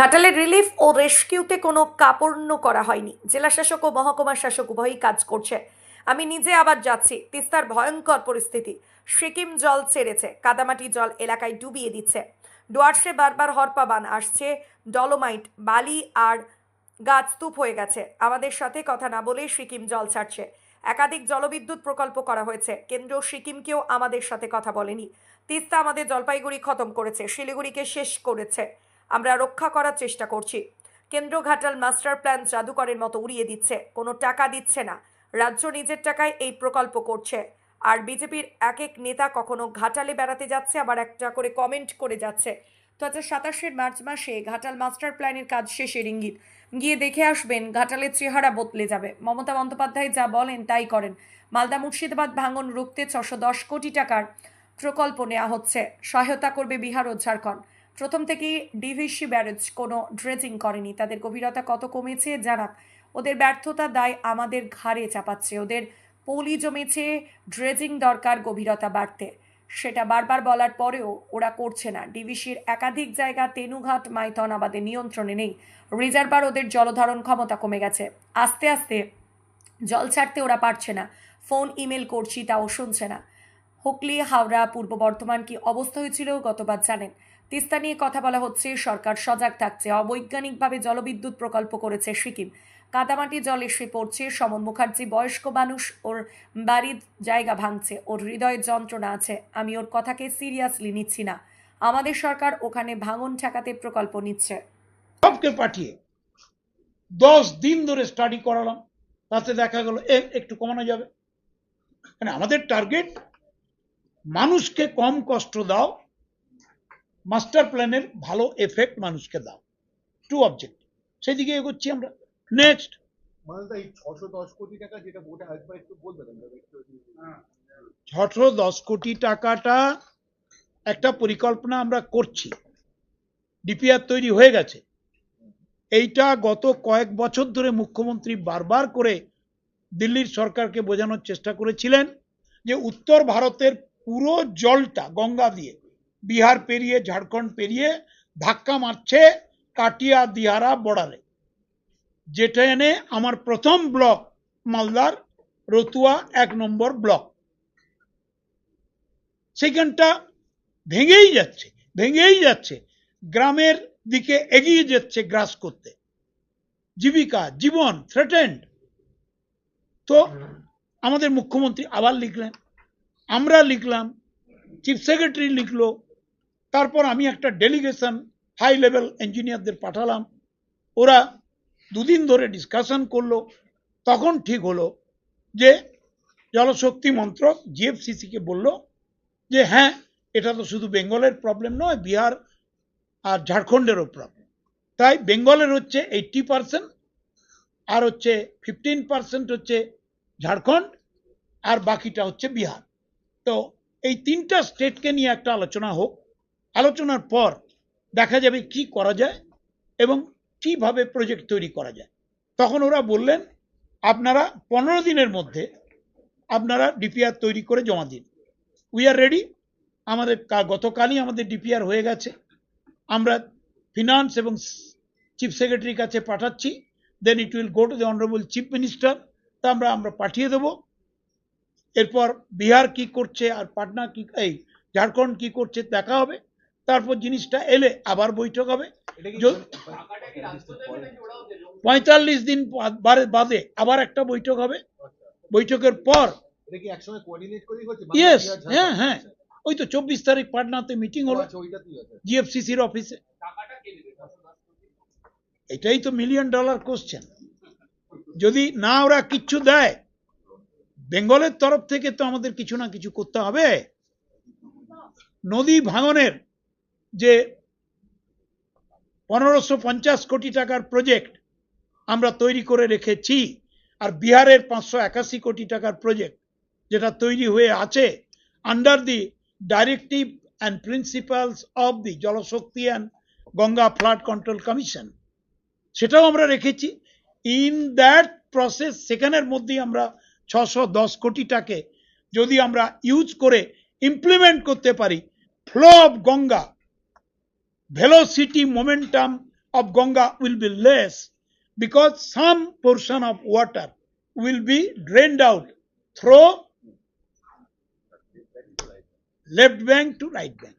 ঘাটালের রিলিফ ও রেস্কিউতে কোনো কাপড়ন্য করা হয়নি। জেলা শাসক ও মহকুমা শাসক উভয়ই কাজ করছে। আমি নিজে আবার যাচ্ছি। তিস্তার ভয়ঙ্কর পরিস্থিতি। সিকিম জল ছেড়েছে। কাদামাটি জল এলাকায় ডুবিয়ে দিচ্ছে। ডুয়ার্সে বারবার হরপা বান আসছে। ডলোমাইট, বালি আর গাছ স্তূপ হয়ে গেছে। আমাদের সাথে কথা না বলে সিকিম জল ছাড়ছে। একাধিক জলবিদ্যুৎ প্রকল্প করা হয়েছে। কেন্দ্র সিকিমকেও আমাদের সাথে কথা বলেনি। তিস্তা আমাদের জলপাইগুড়ি খতম করেছে। শিলিগুড়িকে শেষ করেছে। আমরা রক্ষা করার চেষ্টা করছি। কেন্দ্র ঘাটাল মাস্টার প্ল্যান জাদুকরের মতো উড়িয়ে দিচ্ছে। কোনো টাকা দিচ্ছে না। রাজ্য নিজের টাকায় এই প্রকল্প করছে। আর বিজেপির এক এক নেতা কখনো ঘাটালে বেড়াতে যাচ্ছে, আবার একটা করে কমেন্ট করে যাচ্ছে। দু হাজার সাতাশের মার্চ মাসে ঘাটাল মাস্টার প্ল্যানের কাজ শেষের ইঙ্গিত। গিয়ে দেখে আসবেন, ঘাটালের চেহারা বদলে যাবে। মমতা বন্দ্যোপাধ্যায় যা বলেন তাই করেন। মালদা মুর্শিদাবাদ ভাঙন রুখতে ছশো দশ কোটি টাকার প্রকল্প নেওয়া হচ্ছে। সহায়তা করবে বিহার ও ঝাড়খণ্ড। প্রথম থেকেই ডিভিসি ব্যারেজ কোনো ড্রেজিং করেনি। তাদের গভীরতা কত কমেছে জানাক ওদের ব্যর্থতা দায় আমাদের ঘাড়ে চাপাচ্ছে। ওদের পলি জমেছে ড্রেজিং দরকার, গভীরতা বাড়তে। সেটা বারবার বলার পরেও ওরা করছে না। ডিভিসির একাধিক জায়গা তেনুঘাট, মাইথন আমাদের নিয়ন্ত্রণে নেই। রিজার্ভার ওদের জলধারণ ক্ষমতা কমে গেছে। আস্তে আস্তে জল ছাড়তে ওরা পারছে না। ফোন, ইমেল করছি, তাও শুনছে না। হুগলি, হাওড়া, পূর্ব বর্ধমান কি অবস্থা হয়েছিল গতবার জানেন। তিস্তা নিয়ে কথা বলা হচ্ছে, সরকার সজাগ থাকছে, অবৈজ্ঞানিকভাবে জলবিদ্যুৎ প্রকল্প করেছে সিকিম। কাদামাটি জল এসে পড়ছে, সমন মুখার্জি বয়স্ক মানুষ, ওর বাড়ির জায়গা ভাঙছে, ওর হৃদয়ের যন্ত্রণা আছে, আমি ওর কথাকে সিরিয়াসলি নিচ্ছি না। আমাদের সরকার ওখানে ভাঙন ঠেকাতে প্রকল্প নিচ্ছে। সবকে পাঠিয়ে দশ দিন ধরে স্টাডি করালাম, তাতে দেখা গেল একটু কমানো যাবে। মানে আমাদের টার্গেট মানুষকে কম কষ্ট দাও মাস্টার প্ল্যানের ভালো এফেক্ট মানুষকে দাও। টু অবজেক্ট সেদিকে এগোচ্ছি আমরা। নেক্সট একটু ছশো দশ কোটি টাকাটা একটা পরিকল্পনা আমরা করছি। ডিপিআর তৈরি হয়ে গেছে। এইটা গত কয়েক বছর ধরে মুখ্যমন্ত্রী বারবার করে দিল্লির সরকারকে বোঝানোর চেষ্টা করেছিলেন যে উত্তর ভারতের পুরো জলটা গঙ্গা দিয়ে বিহার পেরিয়ে, ঝাড়খণ্ড পেরিয়ে ধাক্কা মারছে কাটিয়া দিহারা বর্ডারে। যেটা এনে আমার প্রথম ব্লক, মালদার রতুয়া এক নম্বর ব্লক। সেখানটা ভেঙেই যাচ্ছে ভেঙেই যাচ্ছে। গ্রামের দিকে এগিয়ে যাচ্ছে গ্রাস করতে। জীবিকা, জীবন থ্রেটেন্ড তো আমাদের মুখ্যমন্ত্রী আবার লিখলেন, আমরা লিখলাম চিফ সেক্রেটারি লিখলো তারপর আমি একটা ডেলিগেশন হাই লেভেল ইঞ্জিনিয়ারদের পাঠালাম। ওরা দুদিন ধরে ডিসকাশন করল। তখন ঠিক হলো যে জলশক্তি মন্ত্রক জিএফসিসিকে বলল যে হ্যাঁ এটা তো শুধু বেঙ্গলের প্রবলেম নয়, বিহার আর ঝাড়খণ্ডেরও প্রবলেম তাই বেঙ্গলের হচ্ছে এইটটি পার্সেন্ট আর হচ্ছে ফিফটিন পার্সেন্ট হচ্ছে ঝাড়খণ্ড আর বাকিটা হচ্ছে বিহার। তো এই তিনটা স্টেটকে নিয়ে একটা আলোচনা হোক। আলোচনার পর দেখা যাবে কি করা যায় এবং কীভাবে প্রজেক্ট তৈরি করা যায়। তখন ওরা বললেন, আপনারা পনেরো দিনের মধ্যে আপনারা ডিপিআর তৈরি করে জমা দিন। উই আর রেডি আমাদের গতকালই আমাদের ডিপিআর হয়ে গেছে। আমরা ফিনান্স এবং চিফ সেক্রেটারির কাছে পাঠাচ্ছি। Then it will go to the honourable chief minister তা আমরা আমরা পাঠিয়ে দেব। এরপর বিহার কি করছে আর পাটনা কি, এই ঝাড়খণ্ড কি করছে দেখা হবে। তারপর জিনিসটা এলে আবার বৈঠক হবে। এটা কি যো- পঁয়তাল্লিশ দিন বাদে আবার একটা বৈঠক হবে। বৈঠকের পর এটা কি একসঙ্গে কোঅর্ডিনেট করেই হচ্ছে? ইয়েস হ্যাঁ হ্যাঁ। ওই তো চব্বিশ তারিখ পাটনাতে মিটিং হলো। আচ্ছা জিএফসিসির অফিসে এটাই তো মিলিয়ন ডলার কোশ্চেন যদি না ওরা কিচ্ছু দেয় বেঙ্গলের তরফ থেকে তো আমাদের কিছু না কিছু করতে হবে। নদী ভাঙনের যে পনেরোশো পঞ্চাশ কোটি টাকার প্রজেক্ট আমরা তৈরি করে রেখেছি, আর বিহারের পাঁচশো একাশি কোটি টাকার প্রজেক্ট যেটা তৈরি হয়ে আছে under the directive and principles of the Jal Shakti and Ganga flood control commission সেটাও আমরা রেখেছি। ইন দ্যাট প্রসেস সেখানের মধ্যেই আমরা ছশো দশ কোটিটাকে যদি আমরা ইউজ করে ইমপ্লিমেন্ট করতে পারি flow of Ganga velocity momentum of Ganga will be less because some portion of water will be drained out through left bank to right bank.